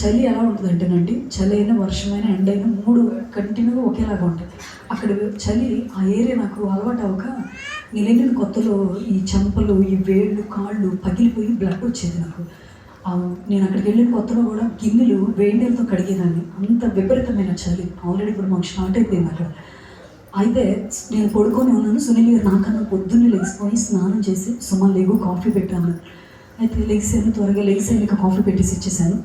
చలి ఎలా ఉంటుంది అంటేనండి చలి అయినా వర్షమైన ఎండ అయినా మూడు కంటిన్యూగా ఒకేలాగా ఉంటాయి. అక్కడ చలి ఆ ఏరియా నాకు అలవాటు అవ్వక నేను కొత్తలో ఈ చెంపలు ఈ వేళ్ళు కాళ్ళు పగిలిపోయి బ్లడ్ వచ్చేది నాకు. నేను అక్కడికి వెళ్ళిన కొత్తలో కూడా గిన్నెలు వేడితో కడిగేదాన్ని. అంత విపరీతమైన చలి. ఆల్రెడీ ఇప్పుడు మాకు స్టార్ట్ అయిపోయింది అక్కడ. అయితే నేను పడుకొని ఉన్నాను. సునీల్ గారు నాకన్నా పొద్దున్నే లేచిపోయి స్నానం చేసి సుమ లేవు కాఫీ పెట్టాను. అయితే లెగ్స్ లేచాను త్వరగా లెగ్స్ ఇక కాఫీ పెట్టేసి ఇచ్చేసాను.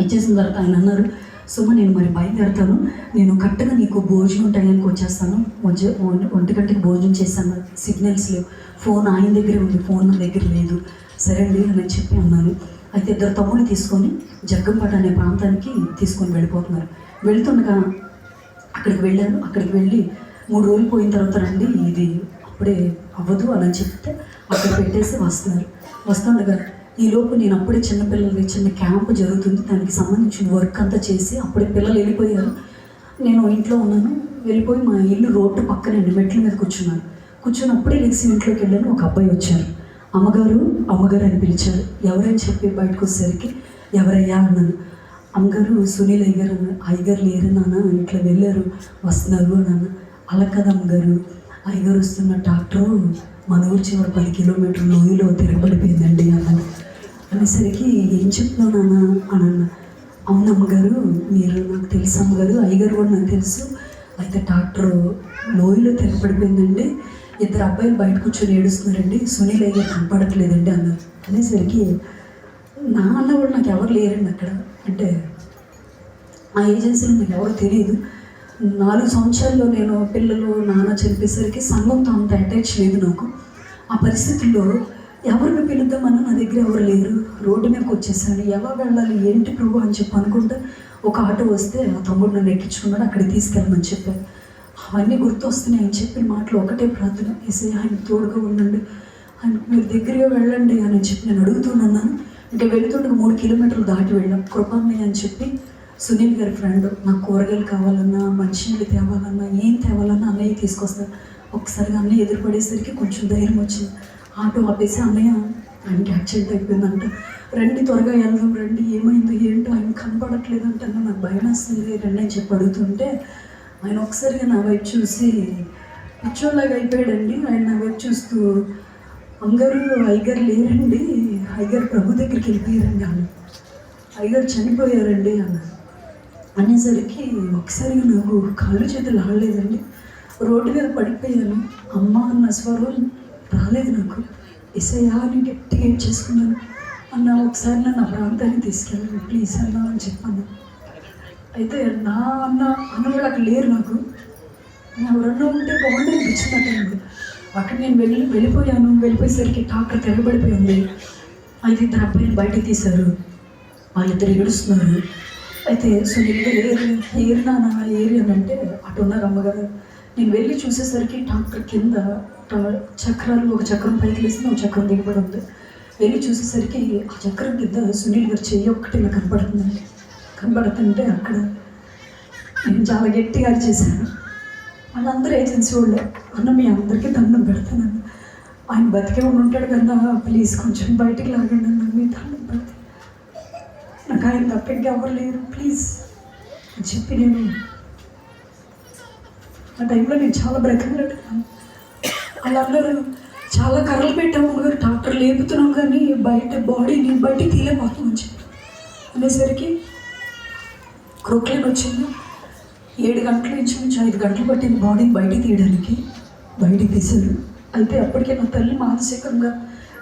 ఇచ్చేసిన తర్వాత ఆయన అన్నారు సుమ నేను మరి బయలుదేరుతాను. నేను కరెక్ట్గా నీకు భోజనం టైంకి వచ్చేస్తాను. వచ్చే ఒంటి గంటకి భోజనం చేశాను. సిగ్నల్స్ లేవు. ఫోన్ ఆయన దగ్గరే ఉంది. ఫోన్ నా దగ్గర లేదు. సరే అండి అని చెప్పి అన్నాను. అయితే ఇద్దరు తమ్ముడిని తీసుకొని జగ్గంపాట అనే ప్రాంతానికి తీసుకొని వెళ్ళిపోతున్నారు. వెళ్తుండగా అక్కడికి వెళ్ళాను అక్కడికి వెళ్ళి మూడు రోజులు పోయిన తర్వాత రండి ఇది అప్పుడే అవ్వదు అని చెప్తే అక్కడ పెట్టేసి వస్తున్నారు. వస్తుండగా ఈలోపు నేను అప్పుడే చిన్నపిల్లలది చిన్న క్యాంప్ జరుగుతుంది. దానికి సంబంధించిన వర్క్ అంతా చేసి అప్పుడే పిల్లలు వెళ్ళిపోయారు. నేను ఇంట్లో ఉన్నాను. వెళ్ళిపోయి మా ఇల్లు రోడ్డు పక్కనండి మెట్ల మీద కూర్చున్నాను. కూర్చున్నప్పుడే అప్పుడే ఇంట్లోకి వెళ్ళాను. ఒక అబ్బాయి వచ్చారు. అమ్మగారు అమ్మగారు అని పిలిచారు. ఎవరని చెప్పి బయటకు వచ్చేసరికి ఎవరయ్యా అన్నాను. అమ్మగారు సునీల్ అయ్యగారు అన్న అయ్యగారు లేరు నాన్న. ఇట్లా వెళ్ళారు. వస్తున్నారు నాన్న అలా కదా అమ్మగారు. అయ్యగారు వస్తున్న డాక్టరు మన ఊరు చివరి పది కిలోమీటర్లు లోయలో తిరగబడిపోయిందండి అన్నాను. అనేసరికి ఏం చెప్తున్నాను నాన్న? అని అన్న. అవునమ్మ గారు మీరు నాకు తెలుసు అమ్మగారు అయ్యగారు కూడా నాకు తెలుసు. అయితే డాక్టర్ లోయలో తెరపడిపోయిందండి. ఇద్దరు అబ్బాయిలు బయట కూర్చొని ఏడుస్తున్నారండి. సునీల్ అయ్యగారు కనపడట్లేదండి అన్నారు అనేసరికి నా అన్న కూడా నాకు ఎవరు లేరండి అక్కడ. అంటే ఆ ఏజెన్సీలో నాకు ఎవరు తెలియదు. నాలుగు సంవత్సరాల్లో నేను పిల్లలు నాన్న చనిపోయేసరికి సంఘంతో అంత అటాచ్ లేదు నాకు. ఆ పరిస్థితుల్లో ఎవరిని పిలుద్దామన్నా నా దగ్గర ఎవరు లేరు. రోడ్డు మీదకి వచ్చేసాను. ఎలా వెళ్ళాలి ఏంటి ప్రభు అని చెప్పి అనుకుంటే ఒక ఆటో వస్తే ఆ తమ్ముడు నన్ను ఎక్కించుకున్నాడు అక్కడికి తీసుకెళ్ళమని చెప్పాను అవన్నీ గుర్తొస్తున్నాయి అని చెప్పిన మాటలు ఒకటే ప్రార్థన. వేసే ఆయన తోడుగా ఉండండి. ఆయన మీరు దగ్గరగా వెళ్ళండి అని చెప్పి నేను అడుగుతున్నాను అంటే వెళుతుండగా మూడు కిలోమీటర్లు దాటి వెళ్ళాం. కృపమ్మే అని చెప్పి సునీల్ గారి ఫ్రెండ్ నాకు కూరగాయలు కావాలన్నా మంచినీళ్ళు తేవాలన్నా ఏం తేవాలన్నా అన్నయ్య తీసుకొస్తారు ఒకసారిగా అన్నయ్య ఎదురుపడేసరికి కొంచెం ధైర్యం వచ్చింది. ఆటో ఆపేసి అన్నయ్య ఆయనకి యాక్సిడెంట్ అయిపోయిందంట. రండి త్వరగా వెళ్దాం రండి. ఏమైందో ఏంటో ఆయన కనపడట్లేదంట నాకు భయం వేస్తుంది. రండి అని చెప్పి అడుగుతుంటే ఆయన ఒకసారిగా నా వైపు చూసి పిచ్చోళ్ళగా అయిపోయాడండి. ఆయన నా వైపు చూస్తూ అమ్మగారు ఐగర్ లేరండి. ఐగర్ ప్రభు దగ్గరికి వెళ్ళిపోయారండి అన్న. ఐగర్ చనిపోయారండి అన్న. అనేసరికి ఒకసారిగా నాకు కాళ్ళు చేతులు ఆడలేదండి. రోడ్డు మీద పడిపోయాను. అమ్మ అన్న స్వరం రాలేదు నాకు. ఎసయ్యా నేను గట్టిగా ఏం చేసుకున్నాను? అన్న ఒకసారి నన్ను ఆ ప్రాంతానికి తీసుకెళ్ళండి ప్లీజ్ అన్న అని చెప్పాను. అయితే నా అన్న అన్న అక్కడ లేరు నాకు. ఎవరన్నా ఉంటే బాగుంది అనిపించింది ఆ అక్కడ నేను వెళ్ళి వెళ్ళిపోయాను. వెళ్ళిపోయేసరికి టాక్టర్ తెగబడిపోయింది అయితే ఇద్దరు అబ్బాయిని బయటకు తీశారు. వాళ్ళిద్దరు ఏడుస్తున్నారు. అయితే సునీల్ గారు ఏరి ఏరినా ఏరి అని అంటే అటు ఉన్నారు అమ్మగారు. నేను వెళ్ళి చూసేసరికి టాక్టర్ కింద చక్రాలు ఒక చక్రం పైకి లేస్తుంది ఒక చక్రం దిగబడి ఉంది వెళ్ళి చూసేసరికి ఆ చక్రం కింద సునీల్ గారు చెయ్యి ఒక్కటి ఇలా కనపడుతుందండి. కనపడుతుంటే అక్కడ నేను చాలా గట్టిగా చేశాను వాళ్ళందరూ ఏజెన్సీ వాళ్ళు అన్న మీ అందరికీ దండం పెడతాను ఆయన బతికే ఉంటాడు కదా ప్లీజ్ కొంచెం బయటికి లాగండి అన్న మీ దండం పెడతాను. నాకు ఆయన తప్ప ఎవరు లేరు ప్లీజ్. అని చెప్పి నేను ఆ టైంలో నేను చాలా అలా అన్నారు చాలా కర్రలు పెట్టాము. గారు డాక్టర్ లేపుతున్నాం కానీ బయట బాడీని బయటికి తీయలేకపోతున్నాం చెప్పి అనేసరికి క్రోక్లైన్ వచ్చింది. ఏడు గంటల నుంచి నుంచి ఐదు గంటలు పట్టింది బాడీని బయటికి తీయడానికి. బయటికి తీశారు. అయితే అప్పటికే నా తల్లి మానసికంగా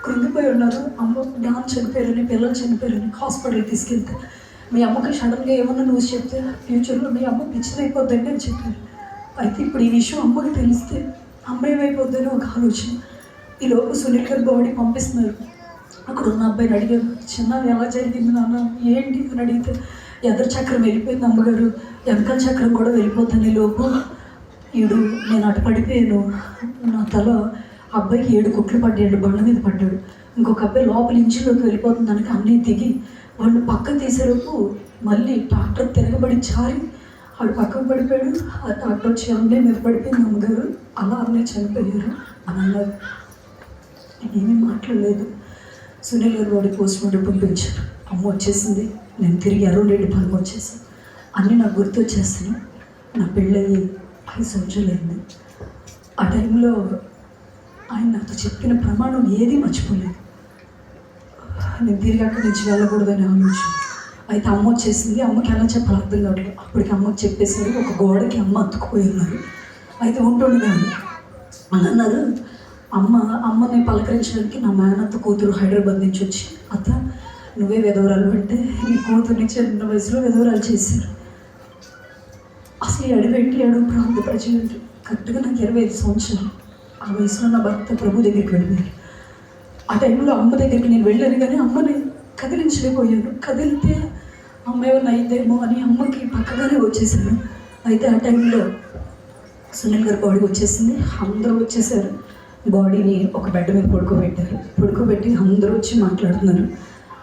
కృంగిపోయి ఉన్నారు. అమ్మ డాన్ చనిపోయారని పిల్లలు చనిపోయారని హాస్పిటల్కి తీసుకెళ్తే మీ అమ్మకి సడన్గా ఏమన్నా న్యూస్ చెప్తే ఫ్యూచర్లో మీ అమ్మ పిచ్చిదైపోద్దండి అని చెప్పారు. అయితే ఇప్పుడు ఈ విషయం అమ్మకి తెలిస్తే అమ్మాయి వైపు వద్దని ఒక ఆలోచన. ఈ లోపు సునీల్ గారు బాడీ పంపిస్తున్నారు. అక్కడ ఉన్న అబ్బాయిని అడిగారు. చిన్న ఎలా జరిగింది నాన్న? ఏంటి? అని అడిగితే ఎదరు చక్రం వెళ్ళిపోయింది అమ్మగారు. వెనకాల చక్రం కూడా వెళ్ళిపోతుంది ఈ లోపు. ఈడు నేను అటు పడిపోయాను. నా తల అబ్బాయికి ఏడు కుట్లు పడ్డాడు బండ్ల మీద పడ్డాడు. ఇంకొక అబ్బాయి లోపల ఇంచులోకి వెళ్ళిపోతుంది. దానికి అన్నీ దిగి వాళ్ళు పక్కన తీసేలోపు మళ్ళీ ట్రాక్టర్ తిరగబడి చారి వాడు పక్కకు పడిపోయాడు. ఆ తాట వచ్చి అన్నయ్య మీద పడిపోయింది అమ్మగారు. అలా అన్నయ్య చనిపోయారు. అని అన్నారు. నేనేమీ మాట్లాడలేదు. సునీల్ గారు వాడి పోస్ట్ మార్టం పంపించారు. అమ్మ వచ్చేసింది. నేను తిరిగి అరుణ్ పనికి వచ్చేసాను అన్నీ నాకు గుర్తు వచ్చేస్తాను నా పెళ్ళయి ఐదు సంవత్సరాలు అయింది. ఆ టైంలో ఆయన నాతో చెప్పిన ప్రమాణం ఏది మర్చిపోలేదు. నేను తిరిగి అక్కడి నుంచి వెళ్ళకూడదని ఆలోచన. అయితే అమ్మ వచ్చేసింది. అమ్మకి ఎలా చెప్పాలి అర్థం కావట్లేదు. అప్పటికి అమ్మకి చెప్పేసరికి ఒక గోడకి అమ్మ అతుక్కుపోయి ఉన్నారు. అయితే ఉంటుండగాను అని అన్నారు అమ్మ అమ్మని పలకరించడానికి నా మేనత్త కూతురు హైదరాబాద్ నుంచి వచ్చి అత్త నువ్వే విధవరాలు అంటే నీ కూతుర్ని చిన్న వయసులో విధవరాలు చేశారు. అసలు ఈ అడవేంటి అడుగు ప్రాంత ప్రజలు కరెక్ట్గా నాకు ఇరవై ఐదు సంవత్సరాలు. ఆ వయసులో నా భర్త ప్రభు దగ్గరికి వెళ్ళారు ఆ టైంలో అమ్మ దగ్గరికి నేను వెళ్ళాను కానీ అమ్మని కదిలించలేకపోయాను. కదిలితే అమ్మ ఏమన్నా అయిందేమో అని అమ్మకి పక్కగానే వచ్చేసాను అయితే ఆ టైంలో సునీల్ గారి బాడీ వచ్చేసింది. అందరూ వచ్చేసారు. బాడీని ఒక బెడ్ మీద పడుకోబెట్టారు. పడుకోబెట్టి అందరూ వచ్చి మాట్లాడుతున్నారు.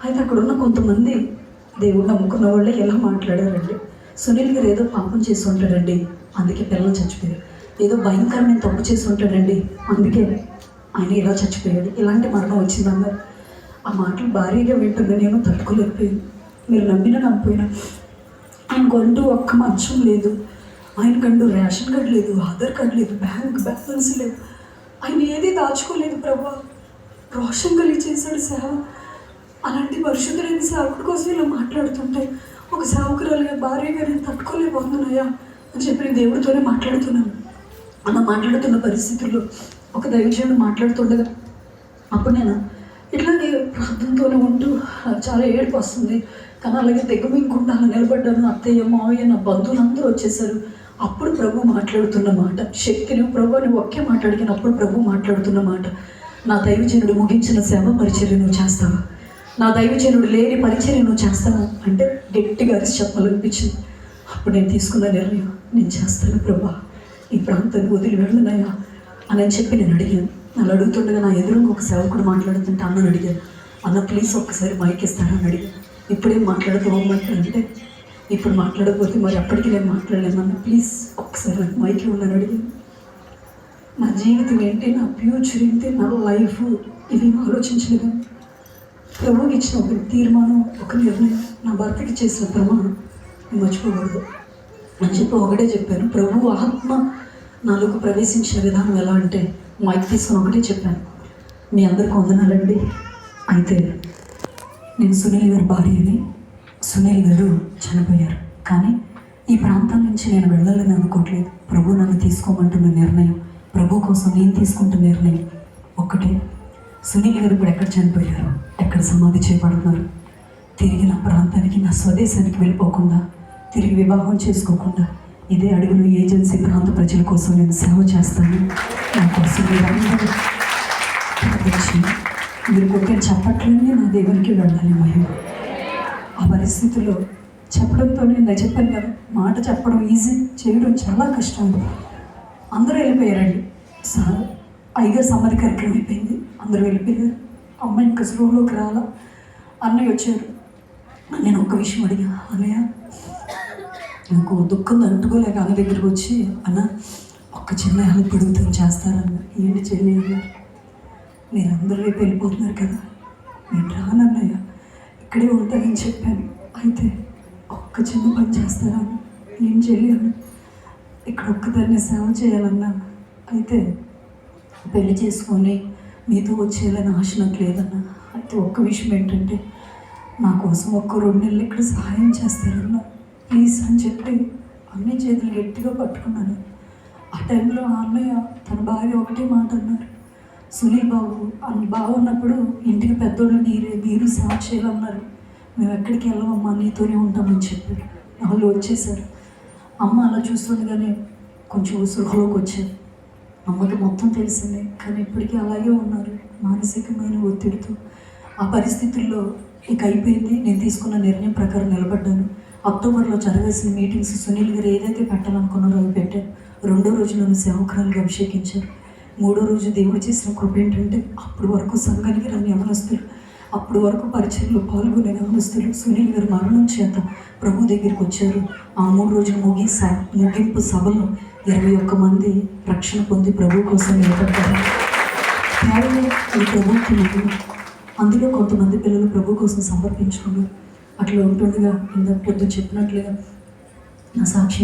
అయితే అక్కడ ఉన్న కొంతమంది దేవుడు నమ్ముకున్న వాళ్ళే ఎలా మాట్లాడారండి. సునీల్ గారు ఏదో పాపం చేసి ఉంటాడండి. అందుకే పిల్లలు చచ్చిపోయారు. ఏదో భయంకరమైన తప్పు చేసి ఉంటాడండి. అందుకే ఆయన ఇలా చచ్చిపోయాడు. ఇలాంటి మరణం వచ్చిందన్నారు. ఆ మాటలు భారీగా వింటుంది నేను తట్టుకోలేకపోయాను. మీరు నమ్మినా నమ్మిపోయినా ఆయనకంటూ ఒక్క మంచం లేదు. ఆయనకంటూ రేషన్ కార్డు లేదు ఆధార్ కార్డు లేదు బ్యాంక్ బ్యాలెన్స్ లేదు. ఆయన ఏది దాచుకోలేదు ప్రభా. రోషన్ కలిగి చేశాడు సేవ. అలాంటి పరిశుద్ధులైన సేవకుడి కోసం ఇలా మాట్లాడుతుంటే ఒక సేవకురాలుగా భార్యగా నేను తట్టుకోలేకపోతున్నాయా అని చెప్పి నేను దేవుడితోనే మాట్లాడుతున్నాను. అలా మాట్లాడుతున్న పరిస్థితుల్లో ఒక దైవజనుడు మాట్లాడుతుండగా అప్పుడు నేను ఇట్లాగే ప్రార్థనతోనే ఉంటూ చాలా ఏడుపు వస్తుంది. కానీ అలాగే దిగమింకుండా నిలబడ్డాను. అత్తయ్య మావయ్య నా బంధువులందరూ వచ్చేసారు. అప్పుడు ప్రభు మాట్లాడుతున్న మాట శక్తిని ప్రభుని ఒకే మాట అడిగినప్పుడు ప్రభు మాట్లాడుతున్న మాట నా దైవజనుడు ముగించిన సేవ పరిచర్య నువ్వు చేస్తావా? నా దైవజనుడు లేని పరిచర్య నువ్వు చేస్తావా? అంటే గట్టిగా అరిసి చెప్పాలనిపించింది. అప్పుడు నేను తీసుకున్న నిర్ణయం నేను చేస్తాను ప్రభా. ఈ ప్రాంతాన్ని వదిలి వెళ్ళనయా అని అని చెప్పి నేను అడిగాను. అలా అడుగుతుండగా నా ఎదురుగా ఒక సేవకుడు మాట్లాడుతుంటే అన్నను అడిగాను. అన్న ప్లీజ్ ఒక్కసారి మైక్ ఇస్తారా? అని అడిగాను. ఇప్పుడేం మాట్లాడుతూ అంటే ఇప్పుడు మాట్లాడకపోతే మరి అప్పటికి నేను మాట్లాడలేమన్నా ప్లీజ్ ఒకసారి నాకు మైక్లో ఉన్నాను అడిగి. నా జీవితం ఏంటి? నా ఫ్యూచర్ ఏంటి? నా లైఫ్ ఇవి ఆలోచించలేదు? ప్రభుకి ఇచ్చిన ఒక తీర్మానం ఒక నిర్ణయం? నా భర్తకి చేసిన ప్రమాణం. నేను మర్చిపోకూడదు. అని చెప్పి ఒకటే చెప్పాను. ప్రభు ఆత్మ నాలోకి ప్రవేశించిన విధానం ఎలా అంటే మైక్ తీసుకుని ఒకటే చెప్పాను. మీ అందరికి వందనాలండి. అయితే నేను సునీల్ గారి భార్యని. సునీల్ గారు చనిపోయారు. కానీ ఈ ప్రాంతం నుంచి నేను వెళ్ళాలని అనుకోవట్లేదు. ప్రభు నన్ను తీసుకోమంటున్న నిర్ణయం. ప్రభు కోసం నేను తీసుకుంటున్న నిర్ణయం ఒక్కటే. సునీల్ గారు ఇప్పుడు ఎక్కడ చనిపోయారు? ఎక్కడ సమాధి చేపడుతున్నారు తిరిగి నా ప్రాంతానికి నా స్వదేశానికి వెళ్ళిపోకుండా తిరిగి వివాహం చేసుకోకుండా ఇదే అడుగులు ఏజెన్సీ ప్రాంత ప్రజల కోసం నేను సేవ చేస్తాను. నా కోసం మీరందరూ మీరు కొట్టిన చప్పట్లన్నీ నా దేవునికి వెళ్ళాలి మహిమ. ఆ పరిస్థితుల్లో చెప్పడంతో నేను చెప్పాను కదా మాట చెప్పడం ఈజీ చేయడం చాలా కష్టం. అందరూ వెళ్ళిపోయారండి. సార్ ఐగర్ సమ్మర్ కార్యక్రమం అయిపోయింది. అందరూ వెళ్ళిపోయారు. అమ్మాయి ఇంకా స్లోలోకి రాలా. అన్నయ్య వచ్చారు. నేను ఒక విషయం అడిగా అన్నయ్య నాకు దుఃఖం అంటుకోలేక అన్న దగ్గరికి వచ్చి అన్న ఒక్క చిన్న హెల్ప్ అడుగుతాను చేస్తారన్న ఏంటి చెల్లి అన్నారు మీరు అందరూ రేపు వెళ్ళిపోతున్నారు కదా. నేను రానన్నయ్య ఇక్కడే ఉంటానని చెప్పాను. అయితే ఒక్క చిన్న పని చేస్తారా? ఏం చేయలేను ఇక్కడ ఒక్కదాన్ని సేవ చేయాలన్నా. అయితే పెళ్ళి చేసుకొని మీతో వచ్చేయాలని ఆశ నాకు లేదన్నా. అయితే ఒక్క విషయం ఏంటంటే నా కోసం ఒక్క రెండు నెలలు ఇక్కడ సహాయం చేస్తారన్నా. ప్లీజ్ అని చెప్పి అన్ని చేతులు గట్టిగా పట్టుకున్నాను. ఆ టైంలో ఆ అన్నయ్య తన భార్య ఒకటే మాట అన్నారు. సునీల్ బాబు అని బాగున్నప్పుడు ఇంటికి పెద్దోళ్ళు నీరే మీరు సేవ చేయాలన్నారు మేము ఎక్కడికి వెళ్ళమమ్మా నీతోనే ఉంటామని చెప్పారు. వాళ్ళు వచ్చేసారు అమ్మ అలా చూస్తుండగానే కొంచెం సుఖలోకి వచ్చారు. అమ్మకి మొత్తం తెలిసిందే కానీ ఇప్పటికీ అలాగే ఉన్నారు. మానసికమైన ఒత్తిడితో. ఆ పరిస్థితుల్లో ఇక అయిపోయింది. నేను తీసుకున్న నిర్ణయం ప్రకారం నిలబడ్డాను. అక్టోబర్లో జరగాల్సిన మీటింగ్స్ సునీల్ గారు ఏదైతే పెట్టాలనుకున్నారో అవి పెట్టారు. రెండో రోజు నన్ను సేవకురాలుగా అభిషేకించారు. మూడో రోజు దేవుడు చేసిన కృప ఏంటంటే అప్పుడు వరకు సంఘానికి రాని యవనస్తులు అప్పుడు వరకు పరిచయంలో పాల్గొనే యవనస్తులు సునీల్ గారు మరణం చేత ప్రభు దగ్గరికి వచ్చారు. ఆ మూడు రోజులు ముగి స ముగింపు సభలో ఇరవై ఒక్క మంది రక్షణ పొంది ప్రభు కోసం నిలబడ్డారు. కేవలం ఈ ప్రభుత్వం అందులో కొంతమంది పిల్లలు ప్రభు కోసం సమర్పించుకున్నారు. అట్లా ఉంటుండగా ఇంత పొద్దు చెప్పినట్లుగా నా సాక్షి